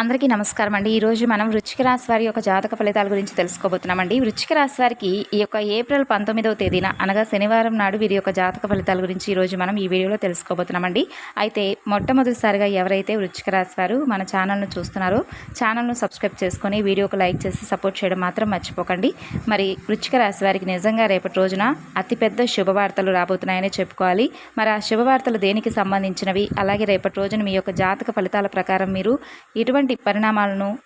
అందరికీ నమస్కారం అండి. ఈరోజు మనం వృచ్చిక రాశి వారి యొక్క జాతక ఫలితాల గురించి తెలుసుకోబోతున్నామండి. వృచ్చిక రాశి వారికి ఈ యొక్క ఏప్రిల్ పంతొమ్మిదవ తేదీన అనగా శనివారం నాడు వీరి యొక్క జాతక ఫలితాల గురించి ఈరోజు మనం ఈ వీడియోలో తెలుసుకోబోతున్నామండి. అయితే మొట్టమొదటిసారిగా ఎవరైతే వృచ్చిక రాశి వారు మన ఛానల్ను చూస్తున్నారో ఛానల్ను సబ్స్క్రైబ్ చేసుకొని వీడియోకు లైక్ చేసి సపోర్ట్ చేయడం మాత్రం మర్చిపోకండి. మరి వృచ్చిక రాశి వారికి నిజంగా రేపటి రోజున అతిపెద్ద శుభవార్తలు రాబోతున్నాయని చెప్పుకోవాలి. మరి ఆ శుభవార్తలు దేనికి సంబంధించినవి? అలాగే రేపటి రోజున మీ యొక్క జాతక ఫలితాల ప్రకారం మీరు ఇటువంటి పరిణామాలను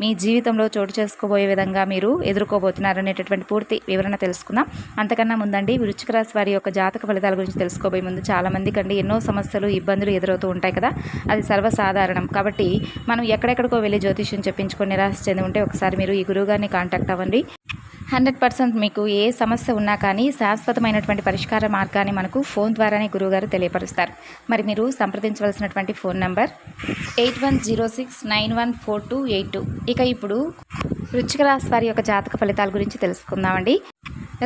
మీ జీవితంలో చోటు చేసుకోబోయే విధంగా మీరు ఎదుర్కోబోతున్నారనేటటువంటి పూర్తి వివరణ తెలుసుకుందాం. అంతకన్నా ముందండి వృచ్చిక రాశి వారి యొక్క జాతక ఫలితాల గురించి తెలుసుకోబోయే ముందు చాలా మందికి అండి ఎన్నో సమస్యలు ఇబ్బందులు ఎదురవుతూ ఉంటాయి కదా? అది సర్వసాధారణం. కాబట్టి మనం ఎక్కడెక్కడికో వెళ్ళి జ్యోతిష్యం చెప్పించుకొని నిరాశ చెంది ఉంటే ఒకసారి మీరు ఈ గురువుగారిని కాంటాక్ట్ అవ్వండి. హండ్రెడ్ పర్సెంట్ మీకు ఏ సమస్య ఉన్నా కానీ శాశ్వతమైనటువంటి పరిష్కార మార్గాన్ని మనకు ఫోన్ ద్వారానే గురువుగారు తెలియపరుస్తారు. మరి మీరు సంప్రదించవలసినటువంటి phone number eight one zero six nine one four two eight two. ఇక ఇప్పుడు వృచ్చిక రాశి వారి యొక్క జాతక ఫలితాల గురించి తెలుసుకుందామండి.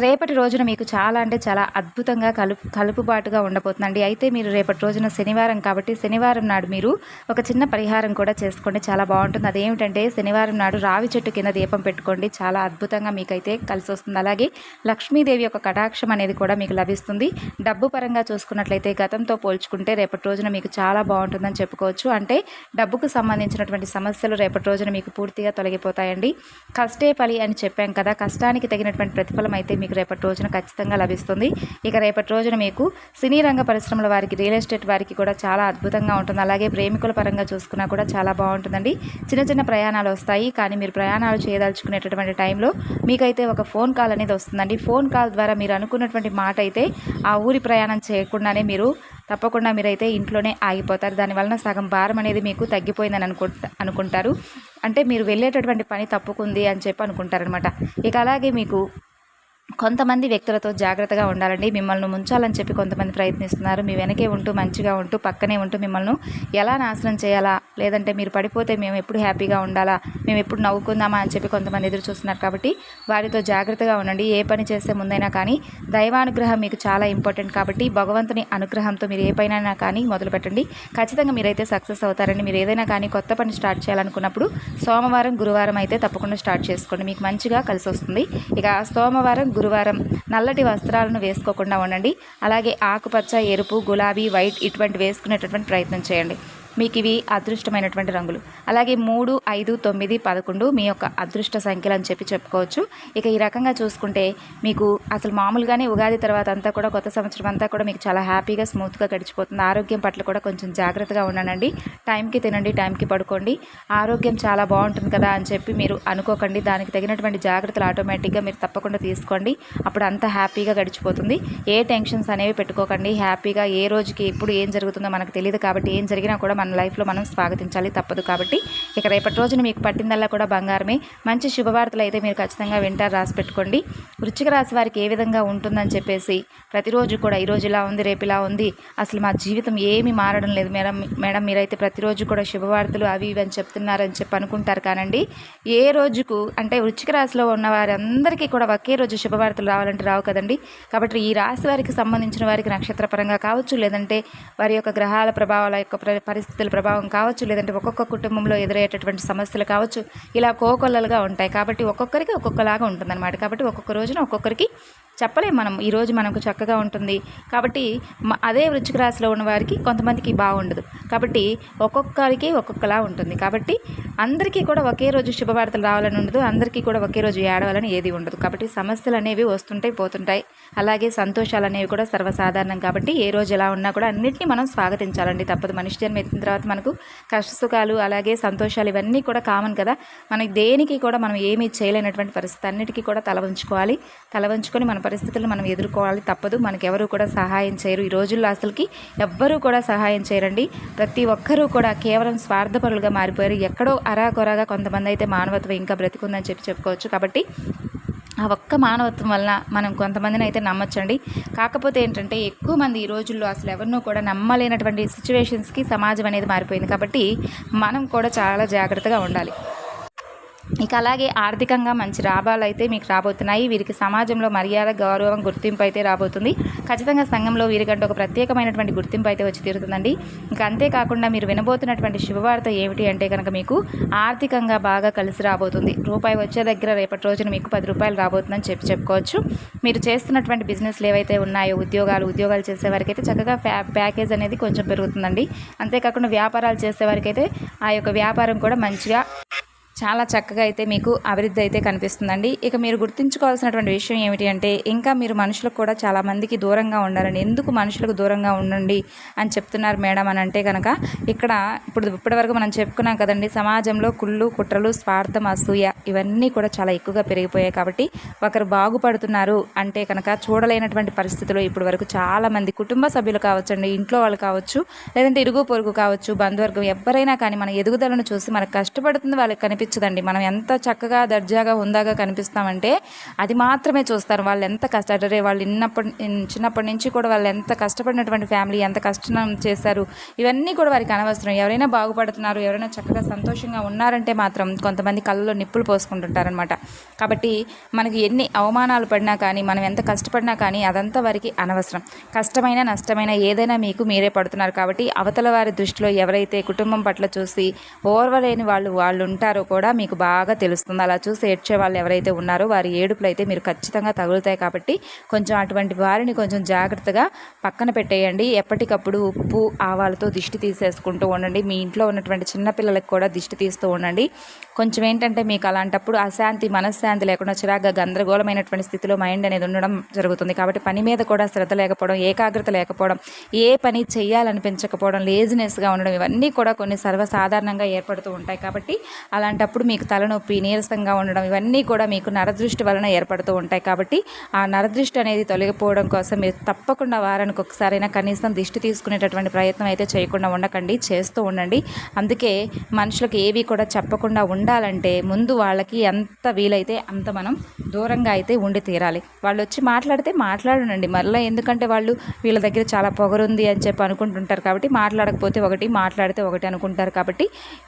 రేపటి రోజున మీకు చాలా అంటే చాలా అద్భుతంగా కలుపు కలుపుబాటుగా ఉండబోతుందండి. అయితే మీరు రేపటి రోజున శనివారం కాబట్టి శనివారం నాడు మీరు ఒక చిన్న పరిహారం కూడా చేసుకోండి. చాలా బాగుంటుంది. అదేమిటంటే శనివారం నాడు రావి చెట్టు కింద దీపం పెట్టుకోండి. చాలా అద్భుతంగా మీకైతే కలిసి వస్తుంది. అలాగే లక్ష్మీదేవి యొక్క కటాక్షం అనేది కూడా మీకు లభిస్తుంది. డబ్బు పరంగా చూసుకున్నట్లయితే గతంతో పోల్చుకుంటే రేపటి రోజున మీకు చాలా బాగుంటుందని చెప్పుకోవచ్చు. అంటే డబ్బుకు సంబంధించినటువంటి సమస్యలు రేపటి రోజున మీకు పూర్తిగా తొలగిపోతాయండి. కష్టే ఫలి అని చెప్పాం కదా. కష్టానికి తగినటువంటి ప్రతిఫలం అయితే మీకు రేపటి రోజున ఖచ్చితంగా లభిస్తుంది. ఇక రేపటి రోజున మీకు సినీ రంగ పరిశ్రమల వారికి రియల్ ఎస్టేట్ వారికి కూడా చాలా అద్భుతంగా ఉంటుంది. అలాగే ప్రేమికుల పరంగా చూసుకున్నా కూడా చాలా బాగుంటుందండి. చిన్న చిన్న ప్రయాణాలు వస్తాయి. కానీ మీరు ప్రయాణాలు చేయదలుచుకునేటటువంటి టైంలో మీకైతే ఒక ఫోన్ కాల్ అనేది వస్తుందండి. ఫోన్ కాల్ ద్వారా మీరు అనుకున్నటువంటి మాట అయితే ఆ ఊరి ప్రయాణం చేయకుండానే మీరు తప్పకుండా మీరైతే ఇంట్లోనే ఆగిపోతారు. దానివలన సగం భారం అనేది మీకు తగ్గిపోయిందని అనుకుంటా అనుకుంటారు. అంటే మీరు వెళ్ళేటటువంటి పని తప్పుకుంది అని చెప్పి అనుకుంటారనమాట ఇక అలాగే మీకు కొంతమంది వ్యక్తులతో జాగ్రత్తగా ఉండాలండి. మిమ్మల్ని ముంచాలని చెప్పి కొంతమంది ప్రయత్నిస్తున్నారు. మీ వెనకే ఉంటూ మంచిగా ఉంటూ పక్కనే ఉంటూ మిమ్మల్ని ఎలా నాశనం చేయాలా? లేదంటే మీరు పడిపోతే మేము ఎప్పుడు హ్యాపీగా ఉండాలా? మేము ఎప్పుడు నవ్వుకుందామా అని చెప్పి కొంతమంది ఎదురు చూస్తున్నారు కాబట్టి వారితో జాగ్రత్తగా ఉండండి. ఏ పని చేసే ముందైనా కానీ దైవానుగ్రహం మీకు చాలా ఇంపార్టెంట్ కాబట్టి భగవంతుని అనుగ్రహంతో మీరు ఏ పైన కానీ మొదలు పెట్టండి. ఖచ్చితంగా మీరైతే సక్సెస్ అవుతారండి. మీరు ఏదైనా కానీ కొత్త పని స్టార్ట్ చేయాలనుకున్నప్పుడు సోమవారం గురువారం అయితే తప్పకుండా స్టార్ట్ చేసుకోండి. మీకు మంచిగా కలిసి వస్తుంది. ఇక సోమవారం గురువారం నల్లటి వస్త్రాలను వేసుకోకుండా ఉండండి. అలాగే ఆకుపచ్చ ఎరుపు గులాబీ వైట్ ఇటువంటి వేసుకునేటటువంటి ప్రయత్నం చేయండి. మీకు ఇవి అదృష్టమైనటువంటి రంగులు. అలాగే మూడు ఐదు తొమ్మిది పదకొండు మీ యొక్క అదృష్ట సంఖ్యలు అని చెప్పి చెప్పుకోవచ్చు. ఇక ఈ రకంగా చూసుకుంటే మీకు అసలు మామూలుగానే ఉగాది తర్వాత అంతా కూడా కొత్త సంవత్సరం అంతా కూడా మీకు చాలా హ్యాపీగా స్మూత్గా గడిచిపోతుంది. ఆరోగ్యం పట్ల కూడా కొంచెం జాగ్రత్తగా ఉండండి. టైంకి తినండి టైంకి పడుకోండి. ఆరోగ్యం చాలా బాగుంటుంది కదా అని చెప్పి మీరు అనుకోకండి. దానికి తగినటువంటి జాగ్రత్తలు ఆటోమేటిక్గా మీరు తప్పకుండా తీసుకోండి. అప్పుడు అంతా హ్యాపీగా గడిచిపోతుంది. ఏ టెన్షన్స్ అనేవి పెట్టుకోకండి. హ్యాపీగా ఏ రోజుకి ఎప్పుడు ఏం జరుగుతుందో మనకు తెలియదు కాబట్టి ఏం జరిగినా కూడా మన లైఫ్లో మనం స్వాగతించాలి తప్పదు కాబట్టి. ఇక రేపటి రోజున మీకు పట్టిందల్లా కూడా బంగారమే. మంచి శుభవార్తలు అయితే మీరు ఖచ్చితంగా వింటారు రాసి పెట్టుకోండి. వృచ్చిక రాశి వారికి ఏ విధంగా ఉంటుందని చెప్పేసి ప్రతిరోజు కూడా ఈరోజు ఇలా ఉంది రేపు ఇలా ఉంది. అసలు మా జీవితం ఏమీ మారడం లేదు. మేడం మేడం మీరైతే ప్రతిరోజు కూడా శుభవార్తలు అవి ఇవి అని చెప్తున్నారని చెప్పి అనుకుంటారు కానండి. ఏ రోజుకు అంటే వృచ్చిక రాశిలో ఉన్న వారందరికీ కూడా ఒకే రోజు శుభవార్తలు రావాలంటే రావు కదండి. కాబట్టి ఈ రాశి వారికి సంబంధించిన వారికి నక్షత్రపరంగా కావచ్చు లేదంటే వారి యొక్క గ్రహాల ప్రభావాల యొక్క పరిస్థితి పరిస్థితుల ప్రభావం కావచ్చు లేదంటే ఒక్కొక్క కుటుంబంలో ఎదురయ్యేటటువంటి సమస్యలు కావచ్చు ఇలా కోకొల్లలుగా ఉంటాయి. కాబట్టి ఒక్కొక్కరికి ఒక్కొక్కలాగా ఉంటుందన్నమాట. కాబట్టి ఒక్కొక్క రోజున ఒక్కొక్కరికి చెప్పలేము మనం. ఈరోజు మనకు చక్కగా ఉంటుంది. కాబట్టి అదే వృచ్చిక రాశిలో ఉన్న వారికి కొంతమందికి బాగుండదు. కాబట్టి ఒక్కొక్కరికి ఒక్కొక్కలా ఉంటుంది. కాబట్టి అందరికీ కూడా ఒకే రోజు శుభవార్తలు రావాలని ఉండదు. అందరికీ కూడా ఒకే రోజు ఏడవాలని ఏది ఉండదు. కాబట్టి సమస్యలు అనేవి వస్తుంటాయి పోతుంటాయి. అలాగే సంతోషాలు అనేవి కూడా సర్వసాధారణం. కాబట్టి ఏ రోజు ఎలా ఉన్నా కూడా అన్నింటినీ మనం స్వాగతించాలండి. తప్పదు. మనిషి జన్మ ఎత్తిన తర్వాత మనకు కష్టసుఖాలు అలాగే సంతోషాలు ఇవన్నీ కూడా కామన్ కదా. మనకి దేనికి కూడా మనం ఏమీ చేయలేనటువంటి పరిస్థితి అన్నిటికీ కూడా తల ఉంచుకోవాలి తల ఉంచుకొని మనం పరిస్థితులను మనం ఎదుర్కోవాలి తప్పదు. మనకి ఎవరు కూడా సహాయం చేయరు. ఈ రోజుల్లో అసలుకి ఎవ్వరూ కూడా సహాయం చేయరండి. ప్రతి ఒక్కరూ కూడా కేవలం స్వార్థపరులుగా మారిపోయారు. ఎక్కడో అరాకొరాగా కొంతమంది అయితే మానవత్వం ఇంకా బ్రతికుందని చెప్పి చెప్పుకోవచ్చు. కాబట్టి ఆ ఒక్క మానవత్వం వలన మనం కొంతమందిని అయితే నమ్మొచ్చండి. కాకపోతే ఏంటంటే ఎక్కువ మంది ఈ రోజుల్లో అసలు ఎవరినూ కూడా నమ్మలేనటువంటి సిచ్యువేషన్స్కి సమాజం అనేది మారిపోయింది. కాబట్టి మనం కూడా చాలా జాగ్రత్తగా ఉండాలి. ఇక అలాగే ఆర్థికంగా మంచి లాభాలు అయితే మీకు రాబోతున్నాయి. వీరికి సమాజంలో మర్యాద గౌరవం గుర్తింపు అయితే రాబోతుంది. ఖచ్చితంగా సంఘంలో వీరికంటే ఒక ప్రత్యేకమైనటువంటి గుర్తింపు అయితే వచ్చి తీరుతుందండి. ఇంకా అంతేకాకుండా మీరు వినబోతున్నటువంటి శుభవార్త ఏమిటి అంటే కనుక మీకు ఆర్థికంగా బాగా కలిసి రాబోతుంది. రూపాయి వచ్చే దగ్గర రేపటి రోజున మీకు పది రూపాయలు రాబోతుందని చెప్పి చెప్పుకోవచ్చు. మీరు చేస్తున్నటువంటి బిజినెస్లు ఏవైతే ఉన్నాయో ఉద్యోగాలు ఉద్యోగాలు చేసేవారికి అయితే చక్కగా ప్యాకేజ్ అనేది కొంచెం పెరుగుతుందండి. అంతేకాకుండా వ్యాపారాలు చేసే వారికైతే ఆ యొక్క వ్యాపారం కూడా మంచిగా చాలా చక్కగా అయితే మీకు అభివృద్ధి అయితే కనిపిస్తుందండి. ఇక మీరు గుర్తుంచుకోవాల్సినటువంటి విషయం ఏమిటి అంటే ఇంకా మీరు మనుషులకు కూడా చాలా మందికి దూరంగా ఉండాలని ఎందుకు మనుషులకు దూరంగా ఉండండి అని చెప్తున్నారు మేడం అని అంటే కనుక ఇక్కడ ఇప్పుడు ఇప్పటివరకు మనం చెప్పుకున్నాం కదండి సమాజంలో కుళ్ళు కుట్రలు స్వార్థం అసూయ ఇవన్నీ కూడా చాలా ఎక్కువగా పెరిగిపోయాయి కాబట్టి ఒకరు బాగుపడుతున్నారు అంటే కనుక చూడలేనటువంటి పరిస్థితులు ఇప్పటి వరకు చాలామంది కుటుంబ సభ్యులు కావచ్చండి ఇంట్లో వాళ్ళు కావచ్చు లేదంటే ఇరుగు పొరుగు కావచ్చు బంధువర్గం ఎవరైనా కానీ మన ఎదుగుదలను చూసి మనకు కష్టపడుతుంది వాళ్ళకి కనిపి కనిపించదండి. మనం ఎంత చక్కగా దర్జాగా హుందాగా కనిపిస్తామంటే అది మాత్రమే చూస్తారు. వాళ్ళు ఎంత కష్టపడే వాళ్ళు ఇన్నప్పటి చిన్నప్పటి నుంచి కూడా వాళ్ళు ఎంత కష్టపడినటువంటి ఫ్యామిలీ ఎంత కష్టం చేశారు ఇవన్నీ కూడా వారికి అనవసరం. ఎవరైనా బాగుపడుతున్నారు ఎవరైనా చక్కగా సంతోషంగా ఉన్నారంటే మాత్రం కొంతమంది కళ్ళలో నిప్పులు పోసుకుంటుంటారనమాట కాబట్టి మనకి ఎన్ని అవమానాలు పడినా కానీ మనం ఎంత కష్టపడినా కానీ అదంతా వారికి అనవసరం. కష్టమైన నష్టమైన ఏదైనా మీకు మీరే పడుతున్నారు. కాబట్టి అవతల వారి దృష్టిలో ఎవరైతే కుటుంబం పట్ల చూసి ఓర్వలేని వాళ్ళు వాళ్ళు ఉంటారో కూడా మీకు బాగా తెలుస్తుంది. అలా చూసి ఏడ్చే వాళ్ళు ఎవరైతే ఉన్నారో వారి ఏడుపులు అయితే మీరు ఖచ్చితంగా తగులుతాయి కాబట్టి కొంచెం అటువంటి వారిని కొంచెం జాగ్రత్తగా పక్కన పెట్టేయండి. ఎప్పటికప్పుడు ఉప్పు ఆవాలతో దిష్టి తీసేసుకుంటూ ఉండండి. మీ ఇంట్లో ఉన్నటువంటి చిన్నపిల్లలకు కూడా దిష్టి తీస్తూ ఉండండి. కొంచెం ఏంటంటే మీకు అలాంటప్పుడు అశాంతి మనశ్శాంతి లేకుండా చిరాగ్గా గందరగోళమైనటువంటి స్థితిలో మైండ్ అనేది ఉండడం జరుగుతుంది. కాబట్టి పని మీద కూడా శ్రద్ధ లేకపోవడం ఏకాగ్రత లేకపోవడం ఏ పని చేయాలనిపించకపోవడం లేజినెస్గా ఉండడం ఇవన్నీ కూడా కొన్ని సర్వసాధారణంగా ఏర్పడుతూ ఉంటాయి. కాబట్టి అలాంటి అలాంటప్పుడు మీకు తలనొప్పి నీరసంగా ఉండడం ఇవన్నీ కూడా మీకు నరదృష్టి వలన ఏర్పడుతూ ఉంటాయి. కాబట్టి ఆ నరదృష్టి అనేది తొలగిపోవడం కోసం మీరు తప్పకుండా వారానికి ఒకసారైనా కనీసం దిష్టి తీసుకునేటటువంటి ప్రయత్నం అయితే చేయకుండా ఉండకండి చేస్తూ ఉండండి. అందుకే మనుషులకు ఏవి కూడా చెప్పకుండా ఉండాలంటే ముందు వాళ్ళకి ఎంత వీలైతే అంత మనం దూరంగా అయితే ఉండి తీరాలి. వాళ్ళు వచ్చి మాట్లాడితే మాట్లాడనండి మళ్ళీ ఎందుకంటే వాళ్ళు వీళ్ళ దగ్గర చాలా పొగరుంది అని చెప్పి అనుకుంటుంటారు కాబట్టి మాట్లాడకపోతే ఒకటి మాట్లాడితే ఒకటి అనుకుంటారు కాబట్టి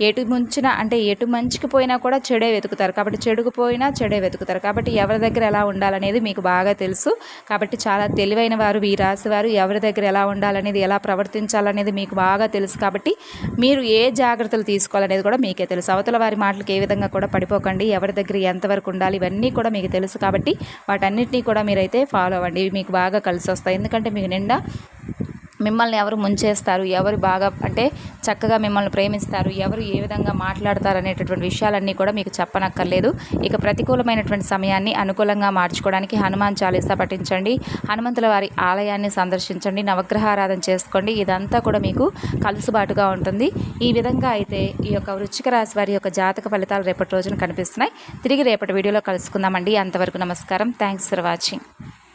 ఎటు ముంచిన అంటే ఎటు మంచికి పోయినా కూడా చెడే వెతుకుతారు. కాబట్టి చెడుకు పోయినా చెడే వెతుకుతారు. కాబట్టి ఎవరి దగ్గర ఎలా ఉండాలనేది మీకు బాగా తెలుసు. కాబట్టి చాలా తెలివైన వారు ఈ రాశి వారు ఎవరి దగ్గర ఎలా ఉండాలనేది ఎలా ప్రవర్తించాలనేది మీకు బాగా తెలుసు. కాబట్టి మీరు ఏ జాగ్రత్తలు తీసుకోవాలనేది కూడా మీకే తెలుసు. అవతల వారి మాటలకు ఏ విధంగా కూడా పడిపోకండి. ఎవరి దగ్గర ఎంతవరకు ఉండాలి ఇవన్నీ కూడా మీకు తెలుసు. కాబట్టి వాటన్నిటినీ కూడా మీరైతే ఫాలో అవ్వండి. ఇవి మీకు బాగా కలిసి వస్తాయి ఎందుకంటే మీకు నిండా మిమ్మల్ని ఎవరు ముంచేస్తారు? ఎవరు బాగా అంటే చక్కగా మిమ్మల్ని ప్రేమిస్తారు? ఎవరు ఏ విధంగా మాట్లాడతారు అనేటటువంటి విషయాలన్నీ కూడా మీకు చెప్పనక్కర్లేదు. ఇక ప్రతికూలమైనటువంటి సమయాన్ని అనుకూలంగా మార్చుకోవడానికి హనుమాన్ చాలీసా పఠించండి. హనుమంతుల వారి ఆలయాన్ని సందర్శించండి. నవగ్రహారాధన చేసుకోండి. ఇదంతా కూడా మీకు కలుసుబాటుగా ఉంటుంది. ఈ విధంగా అయితే ఈ యొక్క వృచ్చిక రాశి వారి యొక్క జాతక ఫలితాలు రేపటి రోజున కనిపిస్తున్నాయి. తిరిగి రేపటి వీడియోలో కలుసుకుందామండి. అంతవరకు నమస్కారం. Thanks for watching.